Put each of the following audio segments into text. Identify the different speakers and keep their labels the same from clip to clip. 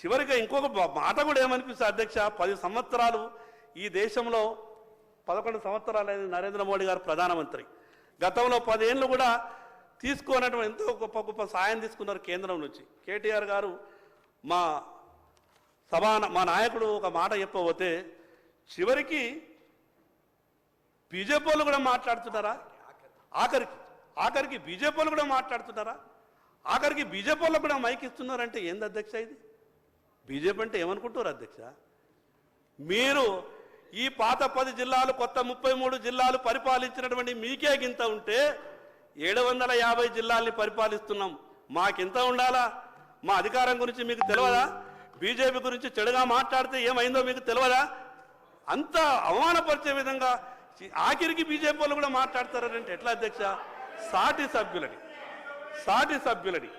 Speaker 1: చివరిగా ఇంకొక మాట కూడా ఏమనిపిస్తుంది అధ్యక్ష? పది సంవత్సరాలు ఈ దేశంలో పదకొండు సంవత్సరాలు అయింది నరేంద్ర మోడీ గారు ప్రధానమంత్రి. గతంలో పదేళ్ళు కూడా తీసుకోనటువంటి ఎంతో గొప్ప గొప్ప సాయం తీసుకున్నారు కేంద్రం నుంచి. కేటీఆర్ గారు మా సభా మా నాయకుడు ఒక మాట చెప్పబోతే చివరికి బీజేపీ వాళ్ళు కూడా మాట్లాడుతున్నారా? ఆఖరికి ఆఖరికి బీజేపీ వాళ్ళు కూడా మాట్లాడుతున్నారా? ఆఖరికి బీజేపీ వాళ్ళు కూడా మైక్ ఇస్తున్నారంటే ఏంది అధ్యక్ష ఇది? బీజేపీ అంటే ఏమనుకుంటారు అధ్యక్ష? మీరు ఈ పాత పది జిల్లాలు కొత్త ముప్పై మూడు జిల్లాలు పరిపాలించినటువంటి మీకే గింత ఉంటే ఏడు వందల యాభై జిల్లాల్ని పరిపాలిస్తున్నాం. మాకింత ఉండాలా? మా అధికారం గురించి మీకు తెలియదా బీజేపీ గురించి చెడుగా మాట్లాడితే ఏమైందో మీకు తెలియదా అంత అవమానపరిచే విధంగా ఆఖరికి బీజేపీ వాళ్ళు కూడా మాట్లాడతారంటే ఎట్లా అధ్యక్ష? సాటి సభ్యులని సాటి సభ్యులని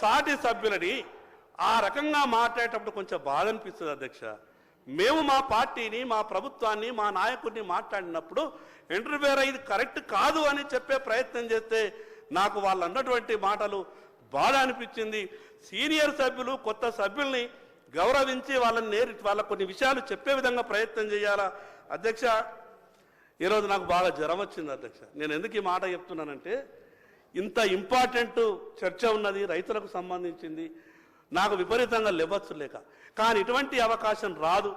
Speaker 1: సాటి సభ్యులని ఆ రకంగా మాట్లాడేటప్పుడు కొంచెం బాధ అనిపిస్తుంది అధ్యక్ష. మేము మా పార్టీని మా ప్రభుత్వాన్ని మా నాయకుడిని మాట్లాడినప్పుడు ఇంటర్వ్యూర్ ఇది కరెక్ట్ కాదు అని చెప్పే ప్రయత్నం చేస్తే నాకు వాళ్ళు అన్నటువంటి మాటలు బాధ అనిపించింది. సీనియర్ సభ్యులు కొత్త సభ్యుల్ని గౌరవించి వాళ్ళని నేరి వాళ్ళ కొన్ని విషయాలు చెప్పే విధంగా ప్రయత్నం చేయాలా? అధ్యక్ష ఈరోజు నాకు బాగా జ్వరం వచ్చింది అధ్యక్ష. నేను ఎందుకు ఈ మాట చెప్తున్నానంటే ఇంత ఇంపార్టెంట్ చర్చ ఉన్నది రైతులకు సంబంధించింది. నాకు విపరీతంగా లెవ్వచ్చు లేక. కానీ ఇటువంటి అవకాశం రాదు.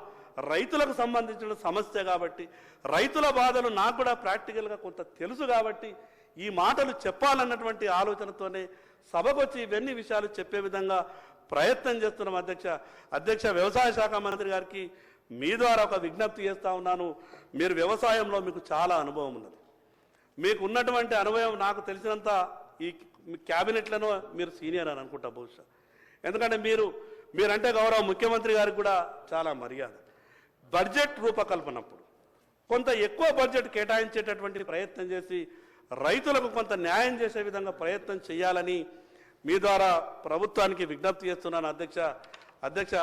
Speaker 1: రైతులకు సంబంధించిన సమస్య కాబట్టి రైతుల బాధలు నాకు కూడా ప్రాక్టికల్గా కొంత తెలుసు కాబట్టి ఈ మాటలు చెప్పాలన్నటువంటి ఆలోచనతోనే సభకొచ్చి ఇవన్నీ విషయాలు చెప్పే విధంగా ప్రయత్నం చేస్తున్నాం అధ్యక్ష. అధ్యక్ష వ్యవసాయ శాఖ మంత్రి గారికి మీ ద్వారా ఒక విజ్ఞప్తి చేస్తూ ఉన్నాను. మీరు వ్యవసాయంలో మీకు చాలా అనుభవం ఉన్నది. మీకు ఉన్నటువంటి అనుభవం నాకు తెలిసినంత ఈ క్యాబినెట్లను మీరు సీనియర్ అని అనుకుంటా బహుశా. ఎందుకంటే మీరు మీరంటే గౌరవ ముఖ్యమంత్రి గారికి కూడా చాలా మర్యాద. బడ్జెట్ రూపకల్పనప్పుడు కొంత ఎక్కువ బడ్జెట్ కేటాయించేటటువంటి ప్రయత్నం చేసి రైతులకు కొంత న్యాయం చేసే విధంగా ప్రయత్నం చేయాలని మీ ద్వారా ప్రభుత్వానికి విజ్ఞప్తి చేస్తున్నాను. అధ్యక్ష అధ్యక్ష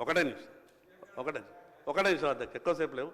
Speaker 1: ఒకటే నిమిషం ఒకటే ఒకటే నిమిషం అధ్యక్ష ఎక్కువసేపు లేవు.